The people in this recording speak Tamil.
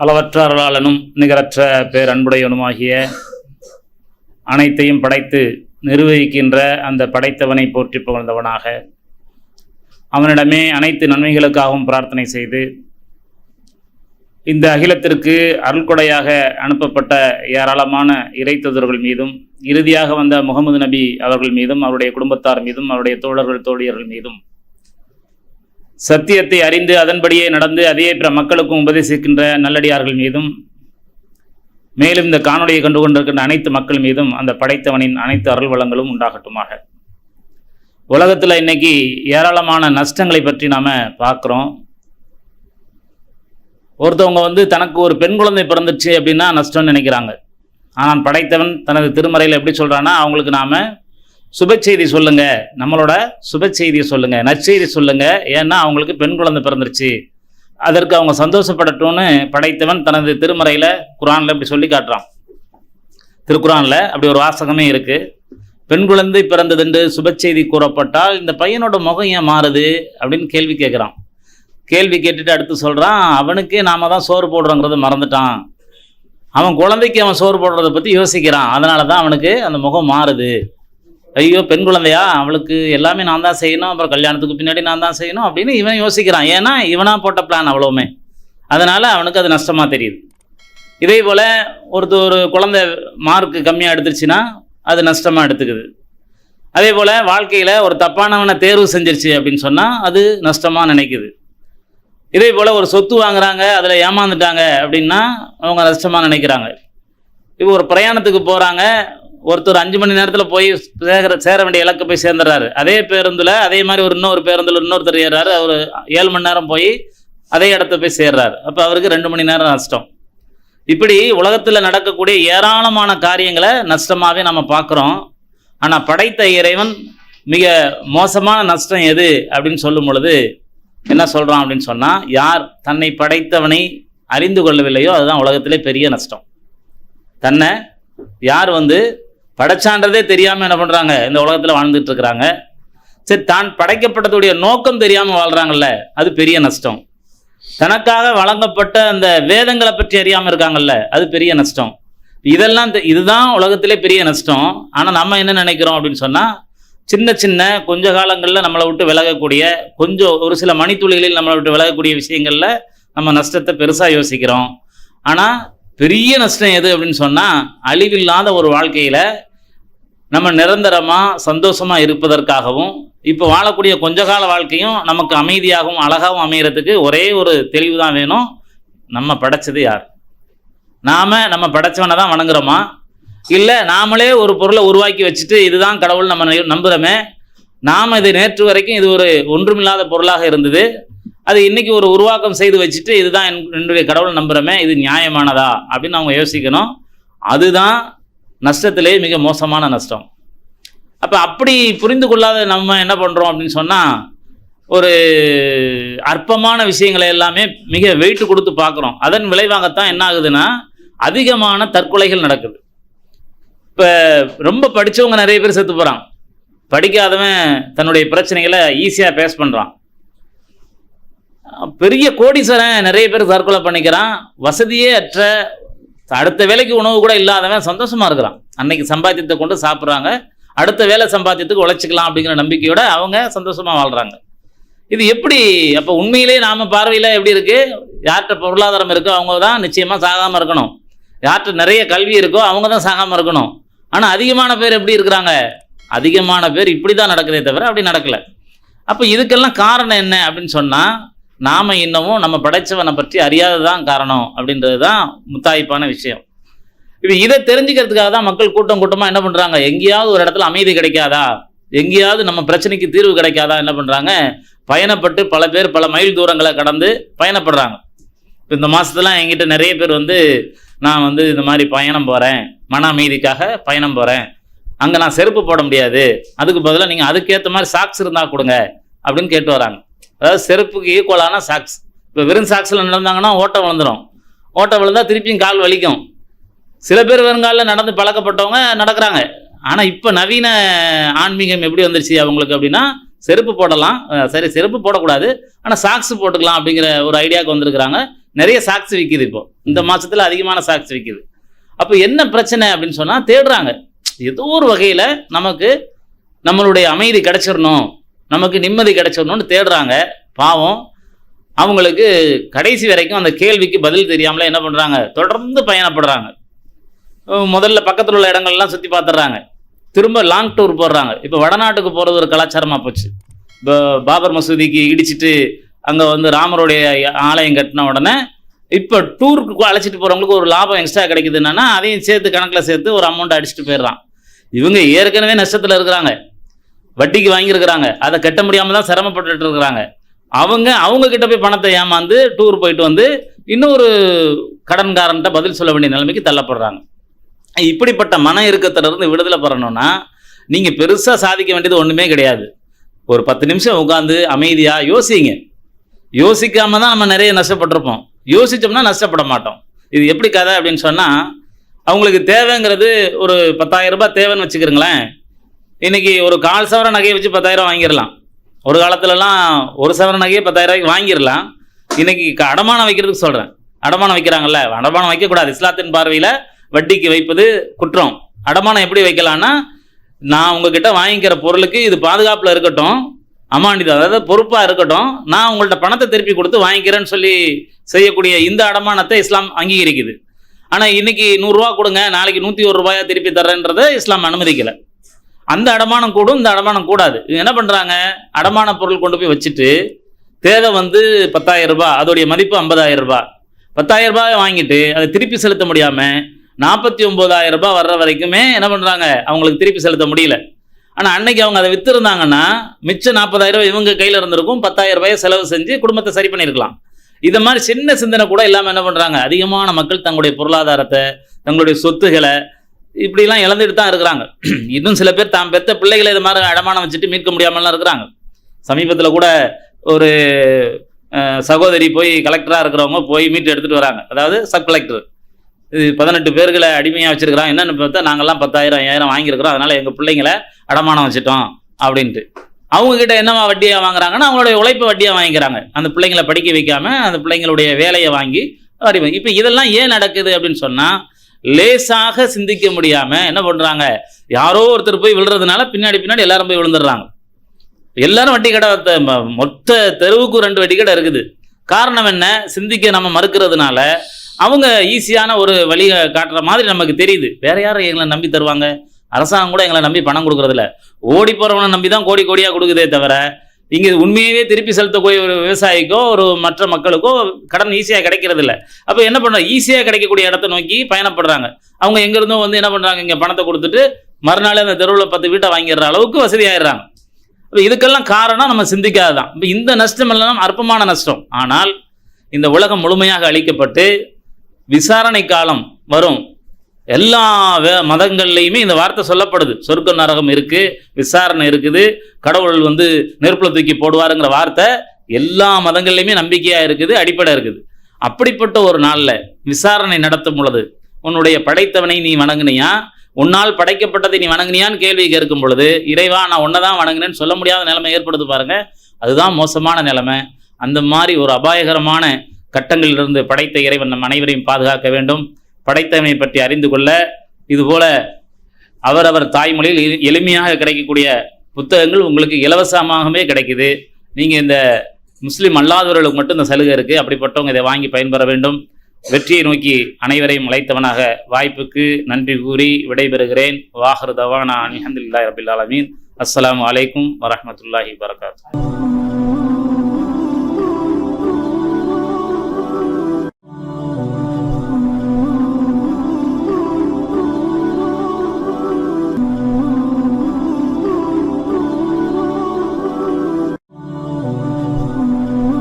அளவற்ற அருளாளனும் நிகரற்ற பேரன்புடையவனுமாகிய அனைத்தையும் படைத்து நிர்வகிக்கின்ற அந்த படைத்தவனை போற்றி புகழ்ந்தவனாக. அவனிடமே அனைத்து நன்மைகளுக்காகவும் பிரார்த்தனை செய்து இந்த அகிலத்திற்கு அருள்கொடையாக அனுப்பப்பட்ட ஏராளமான இறைத்தொதர்கள் மீதும் இறுதியாக வந்த முகமது நபி அவர்கள் மீதும் அவருடைய குடும்பத்தார் மீதும் அவருடைய தோழர்கள் தோழியர்கள் மீதும் சத்தியத்தை அறிந்து அதன்படியே நடந்து அதே பிற மக்களுக்கும் உபதேசிக்கின்ற நல்லடியார்கள் மீதும் மேலும் இந்த காணொலியை கண்டு கொண்டிருக்கின்ற அனைத்து மக்கள் மீதும் அந்த படைத்தவனின் அனைத்து அருள் வளங்களும் உண்டாகட்டுமாக. உலகத்தில் இன்னைக்கு ஏராளமான நஷ்டங்களை பற்றி நாம் பார்க்குறோம். ஒருத்தவங்க வந்து தனக்கு ஒரு பெண் குழந்தை பிறந்துச்சு அப்படின்னா நஷ்டம்னு நினைக்கிறாங்க. ஆனால் படைத்தவன் தனது திருமறையில் எப்படி சொல்கிறான்னா அவங்களுக்கு நாம் சுப செய்தி சொல்லுங்க. நம்மளோட சுப செய்தியை சொல்லுங்க. நற்செய்தி சொல்லுங்க. ஏன்னா அவங்களுக்கு பெண் குழந்தை பிறந்துருச்சு. அதற்கு அவங்க சந்தோஷப்படட்டும்னு படைத்தவன் தனது திருமறையில் குரானில் இப்படி சொல்லி காட்டுறான். திருக்குறானில் அப்படி ஒரு வாசகமே இருக்குது பெண் குழந்தை பிறந்ததுண்டு சுப செய்தி கூறப்பட்டால் இந்த பையனோட முகம் ஏன் மாறுது? அப்படின்னு கேள்வி கேட்குறான். கேள்வி கேட்டுட்டு அடுத்து சொல்கிறான் அவனுக்கு நாம தான் சோறு போடுறோங்கிறத மறந்துட்டான். அவன் குழந்தைக்கு அவன் சோறு போடுறத பற்றி யோசிக்கிறான். அதனால தான் அவனுக்கு அந்த முகம் மாறுது. ஐயோ பெண் குழந்தையா? அவளுக்கு எல்லாமே நான் தான் செய்யணும். அப்புறம் கல்யாணத்துக்கு பின்னாடி நான் தான் செய்யணும் அப்படின்னு இவன் யோசிக்கிறான். ஏன்னா இவனா போட்ட பிளான் அவ்வளோமே அதனால் அவனுக்கு அது நஷ்டமாக தெரியுது. இதே போல் ஒருத்தர் ஒரு குழந்தை மார்க் கம்மியாக எடுத்துருச்சுன்னா அது நஷ்டமாக எடுத்துக்குது. அதே போல் வாழ்க்கையில் ஒரு தப்பானவனை தேர்வு செஞ்சிருச்சு அப்படின்னு சொன்னால் அது நஷ்டமாக நினைக்குது. இதே போல் ஒரு சொத்து வாங்குறாங்க அதில் ஏமாந்துட்டாங்க அப்படின்னா அவங்க நஷ்டமாக நினைக்கிறாங்க. இப்போ ஒரு பிரயாணத்துக்கு போகிறாங்க ஒருத்தர் அஞ்சு மணி நேரத்தில் போய் சேர சேர வேண்டிய இலக்கு போய் சேர்ந்துடுறாரு. அதே பேருந்தில் அதே மாதிரி ஒரு இன்னொரு பேருந்தில் இன்னொருத்தர் ஏறாரு அவர் ஏழு மணி நேரம் போய் அதே இடத்த போய் சேர்றாரு. அப்போ அவருக்கு ரெண்டு மணி நேரம் நஷ்டம். இப்படி உலகத்தில் நடக்கக்கூடிய ஏராளமான காரியங்களை நஷ்டமாகவே நம்ம பார்க்குறோம். ஆனால் படைத்த இறைவன் மிக மோசமான நஷ்டம் எது அப்படின்னு சொல்லும் பொழுது என்ன சொல்கிறான் அப்படின்னு சொன்னால் யார் தன்னை படைத்தவனை அறிந்து கொள்ளவில்லையோ அதுதான் உலகத்திலே பெரிய நஷ்டம். தன்னை யார் வந்து படைச்சான்றதே தெரியாமல் என்ன பண்ணுறாங்க இந்த உலகத்தில் வாழ்ந்துட்டு இருக்கிறாங்க. சரி தான் படைக்கப்பட்டதுடைய நோக்கம் தெரியாமல் வாழ்கிறாங்கல்ல அது பெரிய நஷ்டம். தனக்காக வழங்கப்பட்ட அந்த வேதங்களை பற்றி அறியாமல் இருக்காங்கல்ல அது பெரிய நஷ்டம். இதெல்லாம் தெ- இதுதான் உலகத்திலே பெரிய நஷ்டம். ஆனால் நம்ம என்ன நினைக்கிறோம் அப்படின்னு சொன்னால் சின்ன சின்ன கொஞ்ச காலங்களில் நம்மளை விட்டு விலகக்கூடிய கொஞ்சம் ஒரு சில மணித்துளிகளில் நம்மளை விட்டு விலகக்கூடிய விஷயங்களில் நம்ம நஷ்டத்தை பெருசாக யோசிக்கிறோம். ஆனால் பெரிய நஷ்டம் எது அப்படின்னு சொன்னால் அழிவில்லாத ஒரு வாழ்க்கையில் நம்ம நிரந்தரமாக சந்தோஷமாக இருப்பதற்காகவும் இப்போ வாழக்கூடிய கொஞ்ச கால வாழ்க்கையும் நமக்கு அமைதியாகவும் அழகாகவும் அமைகிறதுக்கு ஒரே ஒரு தெளிவு தான் வேணும். நம்ம படைச்சது யார்? நாம் நம்ம படைச்சவனை தான் வணங்குறோமா? இல்லை நாமளே ஒரு பொருளை உருவாக்கி வச்சுட்டு இதுதான் கடவுள் நம்ம நம்புகிறோமே நாம் இது நேற்று வரைக்கும் இது ஒரு ஒன்றுமில்லாத பொருளாக இருந்தது. அது இன்றைக்கி ஒரு உருவாக்கம் செய்து வச்சுட்டு இதுதான் என்- என்னுடைய கடவுள் நம்புகிறோமே இது நியாயமானதா அப்படின்னு அவங்க யோசிக்கணும். அதுதான் நஷ்டத்திலேயே மிக மோசமான நஷ்டம். அப்போ அப்படி புரிந்து கொள்ளாத நம்ம என்ன பண்ணுறோம் அப்படின்னு சொன்னால் ஒரு அற்பமான விஷயங்களை எல்லாமே மிக வெயிட் கொடுத்து பார்க்குறோம். அதன் விளைவாகத்தான் என்ன ஆகுதுன்னா அதிகமான தற்கொலைகள் நடக்குது. இப்போ ரொம்ப படித்தவங்க நிறைய பேர் செத்து போகிறான் படிக்காதவன் தன்னுடைய பிரச்சனைகளை ஈஸியாக பேஸ் பண்ணுறான் பெரிய கோடீஸ்வரன் நிறைய பேர் தற்கொலை பண்ணிக்கிறான். வசதியே அற்ற அடுத்த வேலைக்கு உணவு கூட இல்லாதவன் சந்தோஷமாக இருக்கிறான். அன்னைக்கு சம்பாத்தியத்தை கொண்டு சாப்பிட்றாங்க. அடுத்த வேலை சம்பாத்தியத்துக்கு உழைச்சிக்கலாம் அப்படிங்கிற நம்பிக்கையோட அவங்க சந்தோஷமாக வாழ்கிறாங்க இது எப்படி அப்போ உண்மையிலே நாம் பார்வையில் எப்படி இருக்குது யார்கிட்ட பொருளாதாரம் இருக்கோ அவங்க தான் நிச்சயமாக சாகாமல் இருக்கணும். யார்கிட்ட நிறைய கல்வி இருக்கோ அவங்க தான் சாகாமல் இருக்கணும். ஆனால் அதிகமான பேர் எப்படி இருக்கிறாங்க? அதிகமான பேர் இப்படி தான் நடக்குதே தவிர அப்படி நடக்கலை. அப்போ இதுக்கெல்லாம் காரணம் என்ன அப்படின்னு சொன்னால் நாம் இன்னமும் நம்ம படைச்சவனை பற்றி அறியாததான் காரணம் அப்படின்றது தான் முத்தாய்ப்பான விஷயம். இப்போ இதை தெரிஞ்சுக்கிறதுக்காக தான் மக்கள் கூட்டம் கூட்டமாக என்ன பண்ணுறாங்க எங்கேயாவது ஒரு இடத்துல அமைதி கிடைக்காதா? எங்கேயாவது நம்ம பிரச்சனைக்கு தீர்வு கிடைக்காதா? என்ன பண்ணுறாங்க பயணப்பட்டு பல பேர் பல மைல் தூரங்களை கடந்து பயணப்படுறாங்க. இப்போ இந்த மாதத்துலாம் என்கிட்ட நிறைய பேர் வந்து நான் வந்து இந்த மாதிரி பயணம் போகிறேன் மன அமைதிக்காக பயணம் போகிறேன் அங்கே நான் செருப்பு போட முடியாது. அதுக்கு பதிலாக நீங்கள் அதுக்கேற்ற மாதிரி சாக்ஸ் இருந்தால் கொடுங்க. அப்படின்னு கேட்டு வராங்க. அதாவது செருப்புக்கு ஈக்குவலான சாக்ஸ் இப்போ வெறும் சாக்ஸில் நடந்தாங்கன்னா ஓட்டை விழுந்துடும் ஓட்டை விழுந்தா திருப்பியும் கால் வலிக்கும். சில பேர் வருங்காலில் நடந்து பழக்கப்பட்டவங்க நடக்கிறாங்க. ஆனால் இப்போ நவீன ஆன்மீகம் எப்படி வந்துருச்சு அவங்களுக்கு அப்படின்னா செருப்பு போடலாம். சரி செருப்பு போடக்கூடாது. ஆனால் சாக்ஸ் போட்டுக்கலாம் அப்படிங்கிற ஒரு ஐடியாவுக்கு வந்திருக்கிறாங்க. நிறைய சாக்ஸ் விற்கிது இப்போ. இந்த மாசத்துல அதிகமான சாக்ஸ் விற்கிது அப்போ என்ன பிரச்சனை அப்படின்னு சொன்னா தேடுறாங்க. ஏதோ ஒரு வகையில நமக்கு நம்மளுடைய அமைதி கிடைச்சிடணும். நமக்கு நிம்மதி கிடைச்சிடணும்னு தேடுறாங்க. பாவம். அவங்களுக்கு கடைசி வரைக்கும் அந்த கேள்விக்கு பதில் தெரியாமல் என்ன பண்ணுறாங்க தொடர்ந்து பயணப்படுறாங்க. முதல்ல பக்கத்தில் உள்ள இடங்கள்லாம் சுற்றி பார்த்துட்றாங்க. திரும்ப லாங் டூர் போடுறாங்க. இப்போ வடநாட்டுக்கு போகிறது ஒரு கலாச்சாரமாக போச்சு. இப்போ பாபர் மசூதிக்கு இடிச்சிட்டு அங்கே வந்து ராமருடைய ஆலயம் கட்டின உடனே இப்போ டூருக்கு அழைச்சிட்டு போகிறவங்களுக்கு ஒரு லாபம் எக்ஸ்ட்ரா கிடைக்குது. என்னன்னா அதையும் சேர்த்து கணக்கில் சேர்த்து ஒரு அமௌண்ட் அடிச்சுட்டு போயிடுறான். இவங்க ஏற்கனவே நஷ்டத்தில் இருக்கிறாங்க. வட்டிக்கு வாங்கியிருக்கிறாங்க. அதை கட்ட முடியாமல் தான் சிரமப்பட்டுட்டு இருக்கிறாங்க. அவங்க அவங்க கிட்ட போய் பணத்தை ஏமாந்து டூர் போயிட்டு வந்து இன்னொரு கடன்காரன்ட்ட பதில் சொல்ல வேண்டிய நிலைமைக்கு தள்ளப்படுறாங்க. இப்படிப்பட்ட மன இறுக்கத்திலிருந்து விடுதலை பெறணும்னா நீங்கள் பெருசாக சாதிக்க வேண்டியது ஒன்றுமே கிடையாது. ஒரு பத்து நிமிஷம் உட்காந்து அமைதியாக யோசிங்க. யோசிக்காம தான் நம்ம நிறைய நஷ்டப்பட்டிருப்போம். யோசித்தோம்னா நஷ்டப்பட மாட்டோம். இது எப்படி கதை அப்படின்னு சொன்னால் அவங்களுக்கு தேவைங்கிறது ஒரு பத்தாயிரம் ரூபாய் தேவைன்னு வச்சுக்கிறீங்களேன். இன்னைக்கு ஒரு கால் சவர நகையை வச்சு பத்தாயிரம் வாங்கிடலாம். ஒரு காலத்துலலாம் ஒரு சவர நகையை பத்தாயிரம் ரூபாய்க்கு வாங்கிடலாம். இன்னைக்கு க- அடமானம் வைக்கிறதுக்கு சொல்கிறேன் அடமானம் வைக்கிறாங்கல்ல அடமானம் வைக்கக்கூடாது. இஸ்லாத்தின் பார்வையில் வட்டிக்கு வைப்பது குற்றம். அடமானம் எப்படி வைக்கலான்னா நான் உங்ககிட்ட வாங்கிக்கிற பொருளுக்கு இது பாதுகாப்பில் இருக்கட்டும் அமானிதம் அதாவது பொறுப்பாக இருக்கட்டும் நான் உங்கள்ட்ட பணத்தை திருப்பி கொடுத்து வாங்கிக்கிறேன்னு சொல்லி செய்யக்கூடிய இந்த அடமானத்தை இஸ்லாம் அங்கீகரிக்குது. ஆனால் இன்னைக்கு நூறுரூவா கொடுங்க நாளைக்கு நூற்றி ஒரு ரூபாயா திருப்பி தர்றேன்றதை இஸ்லாம் அனுமதிக்கலை. அந்த அடமானம் கூடும் இந்த அடமானம் கூடாது. இவங்க என்ன பண்ணுறாங்க அடமான பொருள் கொண்டு போய் வச்சுட்டு தேவை வந்து பத்தாயிரம் ரூபாய் அதோடைய மதிப்பு ஐம்பதாயிரம் ரூபாய். பத்தாயிரம் ரூபாய் வாங்கிட்டு அதை திருப்பி செலுத்த முடியாமல் நாற்பத்தி ஒம்பதாயிரம் ரூபாய் வர்ற வரைக்குமே என்ன பண்ணுறாங்க அவங்களுக்கு திருப்பி செலுத்த முடியல. ஆனால் அன்னைக்கு அவங்க அதை விற்றுருந்தாங்கன்னா மிச்சம் நாற்பதாயிரம் ரூபாய் இவங்க கையில் இருந்திருக்கும் பத்தாயிரம் ரூபாயை செலவு செஞ்சு குடும்பத்தை சரி பண்ணியிருக்கலாம். இதை மாதிரி சின்ன சிந்தனை கூட இல்லாமல் என்ன பண்ணுறாங்க அதிகமான மக்கள் தங்களுடைய பொருளாதாரத்தை தங்களுடைய சொத்துக்களை இப்படிலாம் இழந்துட்டு தான் இருக்கிறாங்க. இன்னும் சில பேர் தாம் பெற்ற பிள்ளைகளை இது மாதிரி அடமானம் வச்சுட்டு மீட்க முடியாமலாம் இருக்கிறாங்க. சமீபத்தில் கூட ஒரு சகோதரி போய் கலெக்டராக இருக்கிறவங்க போய் மீட்டு எடுத்துகிட்டு வராங்க. அதாவது சப் கலெக்டர் இது பதினெட்டு பேர்களை அடிமையாக வச்சுருக்கிறாங்க என்னென்னு பார்த்தா நாங்கள்லாம் பத்தாயிரம் ஐயாயிரம் வாங்கியிருக்கிறோம். அதனால் எங்கள் பிள்ளைங்களை அடமானம் வச்சுட்டோம் அப்படின்ட்டு. அவங்கக்கிட்ட என்னவா வட்டியாக வாங்குறாங்கன்னா அவங்களுடைய உழைப்பை வட்டியாக வாங்கிக்கிறாங்க. அந்த பிள்ளைங்களை படிக்க வைக்காமல் அந்த பிள்ளைங்களுடைய வேலையை வாங்கி வரி இப்போ இதெல்லாம் ஏன் நடக்குது அப்படின்னு சொன்னால் லேசாக சிந்திக்க முடியாம என்ன பண்றாங்க? யாரோ ஒருத்தர் போய் விழுறதுனால பின்னாடி பின்னாடி எல்லாரும் போய் விழுந்துடுறாங்க. எல்லாரும் வட்டி கடை த- மொத்த தெருவுக்கு ரெண்டு வட்டி கடை இருக்குது. காரணம் என்ன? சிந்திக்க நம்ம மறுக்கிறதுனால அவங்க ஈஸியான ஒரு வழியை காட்டுற மாதிரி நமக்கு தெரியுது. வேற யாரும் எங்களை நம்பி தருவாங்க? அரசாங்கம் கூட எங்களை நம்பி பணம் கொடுக்கறதில்ல. ஓடி போறவனை நம்பி தான் கோடி கோடியாக கொடுக்குதே தவிர இங்கே உண்மையவே திருப்பி செலுத்தக்கூடிய ஒரு விவசாயிக்கோ ஒரு மற்ற மக்களுக்கோ கடன் ஈஸியாக கிடைக்கிறது இல்லை அப்போ என்ன பண்ணுறாங்க ஈஸியாக கிடைக்கக்கூடிய இடத்த நோக்கி பயணப்படுறாங்க. அவங்க எங்க வந்து என்ன பண்றாங்க இங்கே பணத்தை கொடுத்துட்டு மறுநாள் அந்த தெருவில் பத்து வீட்டை வாங்கிடுற அளவுக்கு வசதியாயிடுறாங்க. இப்போ இதுக்கெல்லாம் காரணம் நம்ம சிந்திக்காததான். இப்போ இந்த நஷ்டம் எல்லாம் அற்பமான நஷ்டம். ஆனால் இந்த உலகம் முழுமையாக அழிக்கப்பட்டு விசாரணை காலம் வரும். எல்லா மதங்கள்லையுமே இந்த வார்த்தை சொல்லப்படுது. சொர்க்க நரகம் இருக்கு விசாரணை இருக்குது கடவுள் வந்து நெருப்புல தூக்கி போடுவாருங்கிற வார்த்தை எல்லா மதங்கள்லையுமே நம்பிக்கையா இருக்குது அடிப்படை இருக்குது. அப்படிப்பட்ட ஒரு நாள்ல விசாரணை நடத்தும் பொழுது உன்னுடைய படைத்தவனை நீ வணங்குனியா? உன்னால் படைக்கப்பட்டதை நீ வணங்கினியான்னு கேள்வி கேட்கும் பொழுது இறைவா நான் உன்னை தான் வணங்கினேன்னு சொல்ல முடியாத நிலைமை ஏற்படுது பாருங்க. அதுதான் மோசமான நிலைமை. அந்த மாதிரி ஒரு அபாயகரமான கட்டங்களிலிருந்து படைத்த இறைவன் நம் அனைவரையும் பாதுகாக்க வேண்டும். படைத்தமை பற்றி அறிந்து கொள்ள இதுபோல அவரவர் தாய்மொழியில் எளிமையாக கிடைக்கக்கூடிய புத்தகங்கள் உங்களுக்கு இலவசமாகவே கிடைக்குது. நீங்கள் இந்த முஸ்லீம் அல்லாதவர்களுக்கு மட்டும் இந்த சலுகை இருக்குது அப்படிப்பட்டவங்க இதை வாங்கி பயன்பெற வேண்டும். வெற்றியை நோக்கி அனைவரையும் அழைத்தவனாக வாய்ப்புக்கு நன்றி கூறி விடைபெறுகிறேன். வாஹர் தவானா அனிஹந்தில்லாய் ரபில் ஆலமீன். அஸ்லாம் அலைக்கும் வரமத்துல்லாஹி வரகாத்து